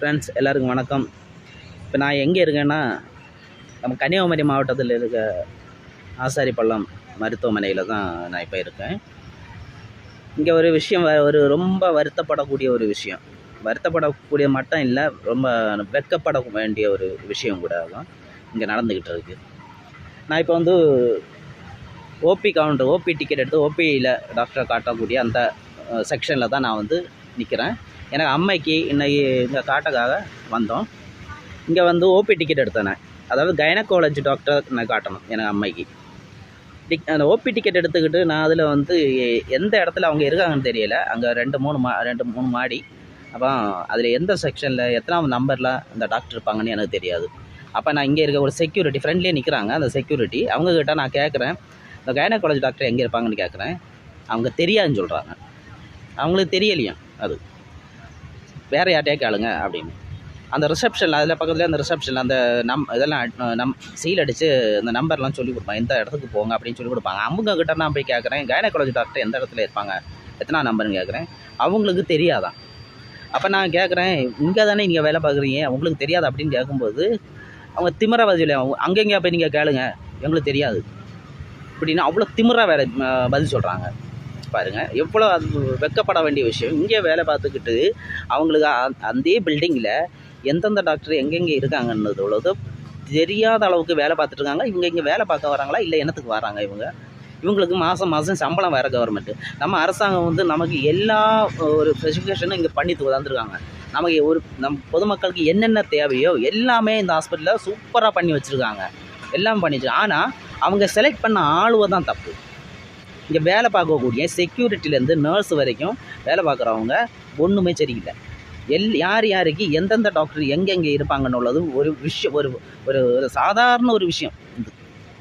Friends எல்லாருக்கும் வணக்கம். இப்போ நான் எங்கே இருக்கேன்னா நம்ம கன்னியாகுமரி மாவட்டத்தில் இருக்க ஆசாரிப்பள்ளம் மருத்துவமனையில் தான் நான் இப்போ இருக்கேன். இங்கே ஒரு விஷயம் வ- ஒரு ரொம்ப வருத்தப்படக்கூடிய ஒரு விஷயம். வருத்தப்படக்கூடிய மட்டும் இல்லை ரொம்ப வெட்கப்பட வேண்டிய ஒரு விஷயம் கூட தான் இங்கே நடந்துக்கிட்டு இருக்கு. நான் இப்போ வந்து ஓபி கவுண்டர் ஓபி டிக்கெட் எடுத்து ஓபியில் டாக்டரை காட்டக்கூடிய அந்த செக்ஷனில் தான் நான் வந்து நிற்கிறேன். எனக்கு அம்மைக்கு இன்றைக்கி இங்கே காட்டக்காக வந்தோம். இங்கே வந்து ஓபி டிக்கெட் எடுத்தேன். அதாவது கைனகாலஜி டாக்டர் நான் காட்டணும் எனக்கு அம்மைக்கு. டிக் அந்த ஓபி டிக்கெட் எடுத்துக்கிட்டு நான் அதில் வந்து எ- எந்த இடத்துல அவங்க இருக்காங்கன்னு தெரியல. அங்கே ரெண்டு மூணு மா ரெண்டு மூணு மாடி. அப்போ அதில் எந்த செக்ஷனில் எத்தனாவது நம்பரில் அந்த டாக்டர் இருப்பாங்கன்னு எனக்கு தெரியாது. அப்போ நான் இங்கே இருக்க ஒரு செக்யூரிட்டி ஃப்ரெண்ட்லேயே நிற்கிறாங்க அந்த செக்யூரிட்டி அவங்கக்கிட்ட நான் கேட்குறேன் இந்த கைனகாலஜி டாக்டர் எங்கே இருப்பாங்கன்னு கேட்குறேன். அவங்க தெரியாதுன்னு சொல்கிறாங்க அவங்களுக்கு தெரியலையும் அது. வேறு யார்ட்டையா கேளுங்க அப்படின்னு. அந்த ரிசப்ஷனில் அதில் பக்கத்தில் அந்த ரிசப்ஷனில் அந்த நம் இதெல்லாம் நம் சீல் அடித்து அந்த நம்பர்லாம் சொல்லி கொடுப்பாங்க. எந்த இடத்துக்கு போங்க அப்படின்னு சொல்லி கொடுப்பாங்க. அவங்க கிட்ட நான் போய் கேட்குறேன் கைனகாலஜி டாக்டர் எந்த இடத்துல இருப்பாங்க? எத்தனை நம்பர்னு கேட்குறேன் அவங்களுக்கு தெரியாதான் அப்போ நான் கேட்குறேன் இங்கே தானே நீங்கள் வேலை பார்க்குறீங்க உங்களுக்கு தெரியாது? அப்படின்னு கேட்கும்போது அவங்க திமிரா பதில் அவங்க போய் நீங்கள் கேளுங்க. எங்களுக்கு தெரியாது. இப்படின்னா அவ்வளோ திமிராக வேலை பதில் சொல்கிறாங்க பாருங்கள் எவ்வளோ அது வெக்கப்பட வேண்டிய விஷயம். இங்கே வேலை பார்த்துக்கிட்டு அவங்களுக்கு அந்த- பில்டிங்கில் எந்தெந்த டாக்டர் எங்கெங்கே இருக்காங்கன்றது உள்ளது தெரியாத அளவுக்கு வேலை பார்த்துட்டு இருக்காங்க இவங்க இங்கே வேலை பார்க்க வராங்களா? இல்லை என்னத்துக்கு வராங்க இவங்க? இவங்களுக்கு மாதம் மாதம் சம்பளம் வேறு கவர்மெண்ட்டு நம்ம அரசாங்கம் வந்து நமக்கு எல்லா ஒரு ஸ்பெசிஃபிகேஷனும் இங்கே பண்ணி தந்துருக்காங்க. நமக்கு ஒரு நம் பொதுமக்களுக்கு என்னென்ன தேவையோ எல்லாமே இந்த ஹாஸ்பிட்டலில் சூப்பராக பண்ணி வச்சுருக்காங்க. எல்லாம் பண்ணிச்சு ஆனால் அவங்க செலக்ட் பண்ண ஆளுவை தான் தப்பு. இங்கே வேலை பார்க்கக்கூடிய செக்யூரிட்டிலேருந்து நர்ஸ் வரைக்கும் வேலை பார்க்குறவங்க ஒன்றுமே சரியில்லை. எல் யார் யாருக்கு எந்தெந்த டாக்டர் எங்கெங்கே இருப்பாங்கன்னு உள்ளது ஒரு விஷயம் ஒரு ஒரு ஒரு சாதாரண ஒரு விஷயம்.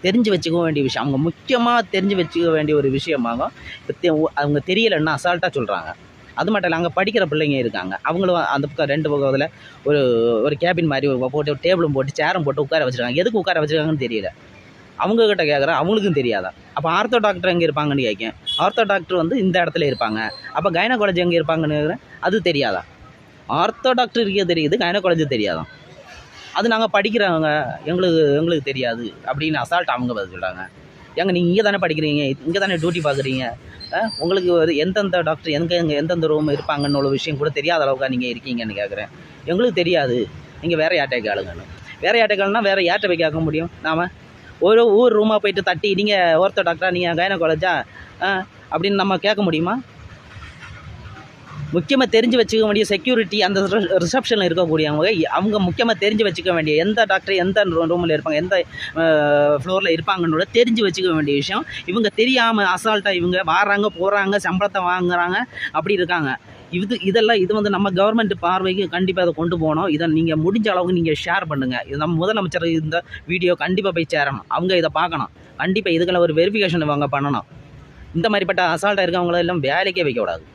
தெரிஞ்சு வச்சுக்க வேண்டிய விஷயம். அவங்க முக்கியமாக தெரிஞ்சு வச்சுக்க வேண்டிய ஒரு விஷயமாக இப்போ அவங்க தெரியலைன்னா அசால்ட்டாக சொல்கிறாங்க அது மட்டும் இல்லை அங்கே படிக்கிற பிள்ளைங்க இருக்காங்க. அவங்களும் அந்த பக்கம் ரெண்டு பக்கத்தில் ஒரு ஒரு கேபின் மாதிரி போட்டு டேபிளும் போட்டு சேரும் போட்டு உட்கார வச்சுருக்காங்க. எதுக்கு உட்கார வச்சுருக்காங்கன்னு தெரியல. அவங்க கிட்ட கேட்குறேன் அவங்களுக்கும் தெரியாதா? அப்போ ஆர்த்தோ டாக்டர் எங்கே இருப்பாங்கன்னு கேட்கேன் ஆர்த்தோ டாக்டர் வந்து இந்த இடத்துல இருப்பாங்க. அப்போ கைனகாலஜி எங்கே இருப்பாங்கன்னு கேட்குறேன் அது தெரியாதா? ஆர்த்தோ டாக்டர் இருக்கே தெரியுது கைனகாலஜி தெரியாதான் அது நாங்கள் படிக்கிறவங்க எங்களுக்கு எங்களுக்கு தெரியாது அப்படின்னு அசால்ட் அவங்க பதில் சொல்கிறாங்க ஏங்க நீங்கள் இங்கே தானே படிக்கிறீங்க இங்கே தானே டியூட்டி பார்க்குறீங்க உங்களுக்கு ஒரு எந்தெந்த டாக்டர் எங்கே எங்கே எந்தெந்த ரூம் இருப்பாங்கன்னு உள்ள விஷயம் கூட தெரியாத அளவுக்கா நீங்கள் இருக்கீங்கன்னு கேட்குறேன் எங்களுக்கு தெரியாது. நீங்கள் வேறு யார்ட்டை கேளுங்கன்னு. வேறு யார்ட்டை கேளுனா வேறு யார்கிட்ட போய் கேட்க முடியும்? நாம் ஒரு ஊர் ரூமாக போயிட்டு தட்டி நீங்கள் ஒருத்தர் டாக்டரா நீங்கள் கைனகாலஜா அப்படின்னு நம்ம கேட்க முடியுமா? முக்கியமாக தெரிஞ்சு வச்சுக்க வேண்டிய செக்யூரிட்டி அந்த ரிசப்ஷனில் இருக்கக்கூடியவங்க அவங்க முக்கியமாக தெரிஞ்சு வச்சுக்க வேண்டிய எந்த டாக்டர் எந்த ரூமில் இருப்பாங்க எந்த ஃப்ளோரில் இருப்பாங்கன்னு தெரிஞ்சு வச்சுக்க வேண்டிய விஷயம். இவங்க தெரியாமல் அசால்ட்டாக இவங்க வாராங்க போகிறாங்க சம்பளத்தை வாங்குறாங்க அப்படி இருக்காங்க. இது இதெல்லாம் இது வந்து நம்ம கவர்மெண்ட் பார்வைக்கு கண்டிப்பாக அதை கொண்டு போகணும். இதை நீங்கள் முடிஞ்ச அளவுக்கு நீங்கள் ஷேர் பண்ணுங்கள் இது நம்ம முதலமைச்சர் இந்த வீடியோ கண்டிப்பாக போய் சேரணும். அவங்க இதை பார்க்கணும். கண்டிப்பாக இதுக்கெல்லாம் ஒரு வெரிஃபிகேஷன் அவங்க பண்ணணும். இந்த மாதிரிப்பட்ட அசால்ட்டாக இருக்கவங்களெல்லாம் வேலைக்கே வைக்கக்கூடாது.